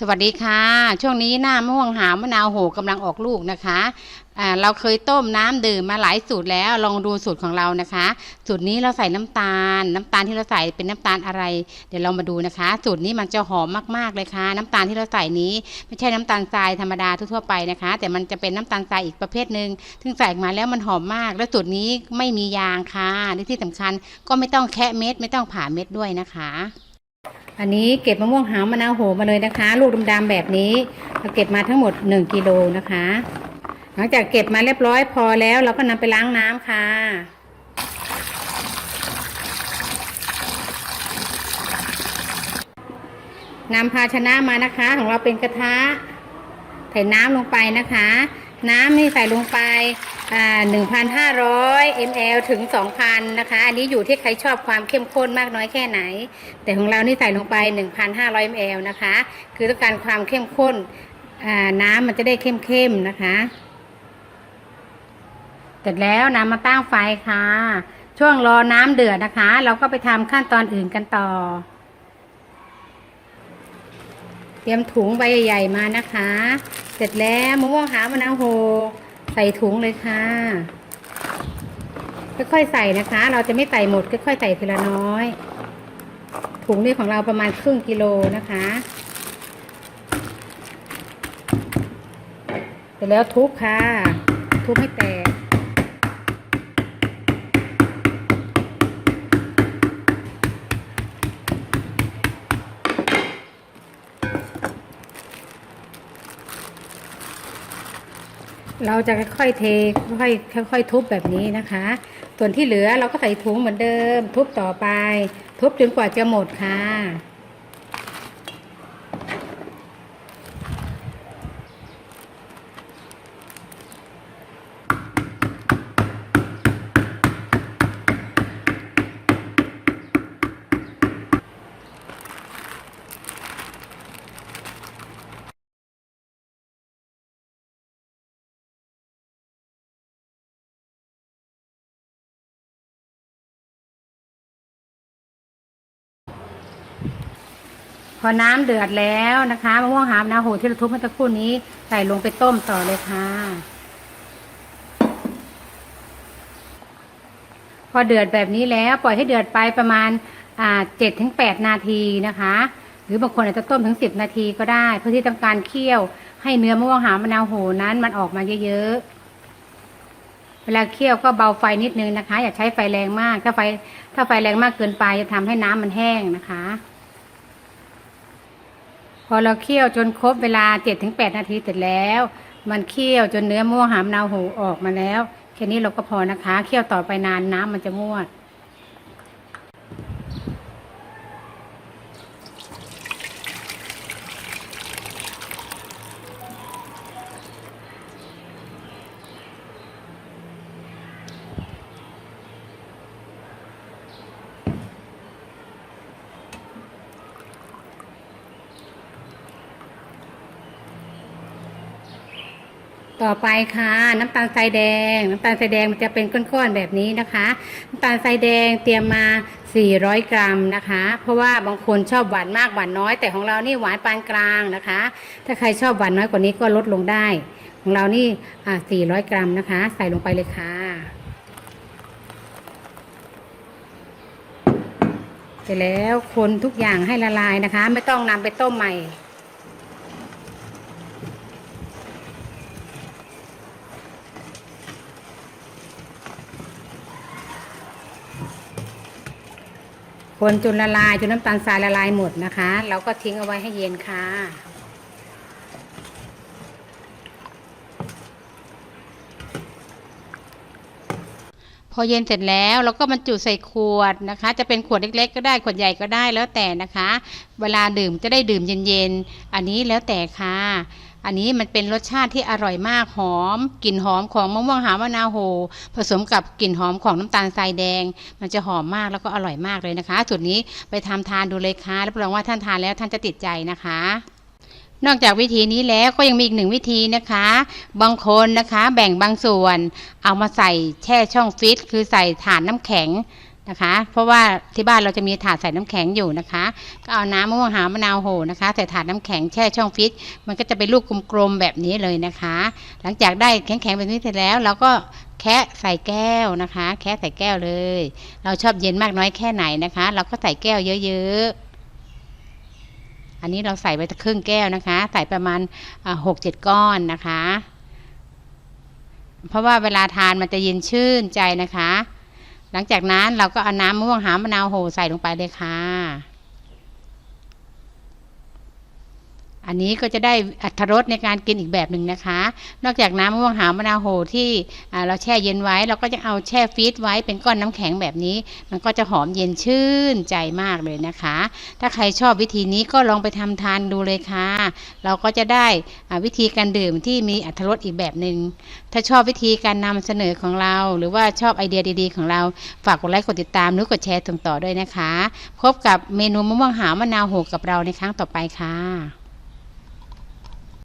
สวัสดีค่ะ ช่วงนี้หน้ามะม่วงหาวมะนาวโหกำลังออกลูกนะคะเราเคยต้มน้ำดื่มมาหลายสูตรแล้วลองดูสูตรของเรานะคะ สูตรนี้เราใส่น้ำตาล น้ำตาลที่เราใส่เป็นน้ำตาลอะไร เดี๋ยวเรามาดูนะคะ สูตรนี้มันจะหอมมากๆเลยค่ะ น้ำตาลที่เราใส่นี้ ไม่ใช่น้ำตาลทรายธรรมดาทั่วไปนะคะ แต่มันจะเป็นน้ำตาลทรายอีกประเภทหนึ่งซึ่งใส่มาแล้วมันหอมมาก และสูตรนี้ไม่มียางค่ะและที่สำคัญก็ไม่ต้องแคะเม็ดไม่ต้องผ่าเม็ดด้วยนะคะ อันนี้เก็บมะม่วงหาวมะนาวโหมาเลยนะคะ ลูกดำๆแบบนี้เราเก็บมาทั้งหมด 1กิโลนะคะ หลังจากเก็บมาเรียบร้อยพอแล้วเราก็นำไปล้างน้ำค่ะนำภาชนะมานะคะ ของเราเป็นกระทะใส่น้ำลงไปนะคะ น้ำนี่ใส่ลงไปอ่า1,500 ml ถึง 2,000 นะคะ อันนี้อยู่ที่ใครชอบความเข้มข้นมากน้อยแค่ไหน แต่ของเรานี่ใส่ลงไป 1,500 ml นะคะ คือต้องการความเข้มข้นอ่าน้ำมันจะได้เข้มๆนะคะเสร็จแล้วนำมาตั้งไฟค่ะ ช่วงรอน้ำเดือดนะคะ เราก็ไปทำขั้นตอนอื่นกันต่อ เตรียมถุงใบใหญ่ๆมานะคะ เสร็จแล้วมะม่วงหามะนาวโฮใส่ถุงเลยค่ะ ค่อยๆใส่นะคะ เราจะไม่ใส่หมดค่อยๆใส่ทีละน้อย ถุงนี่ของเราประมาณครึ่งกิโลนะคะ เสร็จแล้วทุบค่ะ ทุบให้แตก เราจะค่อยๆเทค่อยๆค่อยๆทุบแบบนี้นะคะ ส่วนที่เหลือเราก็ใส่ถุงเหมือนเดิม ทุบต่อไป ทุบจนกว่าจะหมดค่ะ พอน้ำเดือดแล้วนะคะมะม่วงหามนาโหที่เราทุบเมื่อสักครู่นี้ใส่ลงไปต้มต่อเลยค่ะ พอเดือดแบบนี้แล้วปล่อยให้เดือดไปประมาณอ่าเจ็ดถึงแปดนาทีนะคะ หรือบางคนอาจจะต้มถึงสิบนาทีก็ได้ เพื่อที่ต้องการเคี่ยว ให้เนื้อมะม่วงหามะนาวโหนั้นมันออกมาเยอะๆเวลาเคี่ยวก็เบาไฟนิดนึงนะคะ อย่าใช้ไฟแรงมากถ้าไฟถ้าไฟแรงมากเกินไปจะทำให้น้ำมันแห้งนะคะ พอเราเคี่ยวจนครบเวลาเจ็ดถึงแปดนาทีเสร็จแล้ว มันเคี่ยวจนเนื้อมะม่วงหามนาวหูออกมาแล้ว แค่นี้เราก็พอนะคะ เคี่ยวต่อไปนานน้ำมันจะงวด ต่อไปค่ะ น้ำตาลทรายแดง น้ำตาลทรายแดงมันจะเป็นก้อนๆแบบนี้นะคะ น้ำตาลทรายแดงเตรียมมา 400 กรัมนะคะ เพราะว่าบางคนชอบหวานมากหวานน้อย แต่ของเรานี่หวานปานกลางนะคะ ถ้าใครชอบหวานน้อยกว่านี้ก็ลดลงได้ ของเรานี่อ่า400 กรัมนะคะ ใส่ลงไปเลยค่ะเสร็จแล้วคนทุกอย่างให้ละลายนะคะ ไม่ต้องนำไปต้มใหม่ คนจนละลายจนน้ำตาลทรายละลายหมดนะคะเราก็ทิ้งเอาไว้ให้เย็นค่ะ พอเย็นเสร็จแล้วเราก็บรรจุใส่ขวดนะคะ จะเป็นขวดเล็ก ๆ ก็ได้ขวดใหญ่ก็ได้แล้วแต่นะคะ เวลาดื่มจะได้ดื่มเย็นๆอันนี้แล้วแต่ค่ะอันนี้มันเป็นรสชาติที่อร่อยมากหอมกลิ่นหอมของมะม่วงหาวมะนาวโหผสมกับกลิ่นหอมของน้ำตาลทรายแดง มันจะหอมมากแล้วก็อร่อยมากเลยนะคะสูตรนี้ไปทำทานดูเลยค่ะรับรองว่าท่านทานแล้วท่านจะติดใจนะคะ นอกจากวิธีนี้แล้วก็ยังมีอีกหนึ่งวิธีนะคะ บางคนนะคะแบ่งบางส่วน เอามาใส่แช่ช่องฟิตคือใส่ถ่านน้ำแข็งนะคะ เพราะว่าที่บ้านเราจะมีถาดใส่น้ำแข็งอยู่นะคะ ก็เอาน้ำมะม่วงหาวมะนาวโหนะคะใส่ถาดน้ำแข็งแช่ช่องฟิตมันก็จะเป็นลูกกลมๆแบบนี้เลยนะคะ หลังจากได้แข็งๆแบบนี้เสร็จแล้วเราก็แคะใส่แก้วนะคะ แคะใส่แก้วเลย เราชอบเย็นมากน้อยแค่ไหนนะคะ เราก็ใส่แก้วเยอะ ๆ อันนี้เราใส่ไปครึ่งแก้วนะคะ ใส่ประมาณหกเจ็ดก้อนนะคะ เพราะว่าเวลาทานมันจะเย็นชื่นใจนะคะ หลังจากนั้นเราก็เอาน้ำมะม่วงหามะนาวโหใส่ลงไปเลยค่ะ อันนี้ก็จะได้อัตรสในการกินอีกแบบหนึ่งนะคะ นอกจากน้ำมะม่วงหาวมะนาวโหที่เราแช่เย็นไว้ เราก็จะเอาแช่ฟรีซไว้เป็นก้อนน้ำแข็งแบบนี้ มันก็จะหอมเย็นชื่นใจมากเลยนะคะ ถ้าใครชอบวิธีนี้ก็ลองไปทำทานดูเลยค่ะ เราก็จะได้วิธีการดื่มที่มีอัตรสอีกแบบหนึ่งถ้าชอบวิธีการนำเสนอของเรา หรือว่าชอบไอเดียดีๆ ของเราฝากกดไลค์กดติดตามหรือกดแชร์ส่งต่อด้วยนะคะ พบกับเมนูมะม่วงหาวมะนาวโหกับเราในครั้งต่อไปค่ะ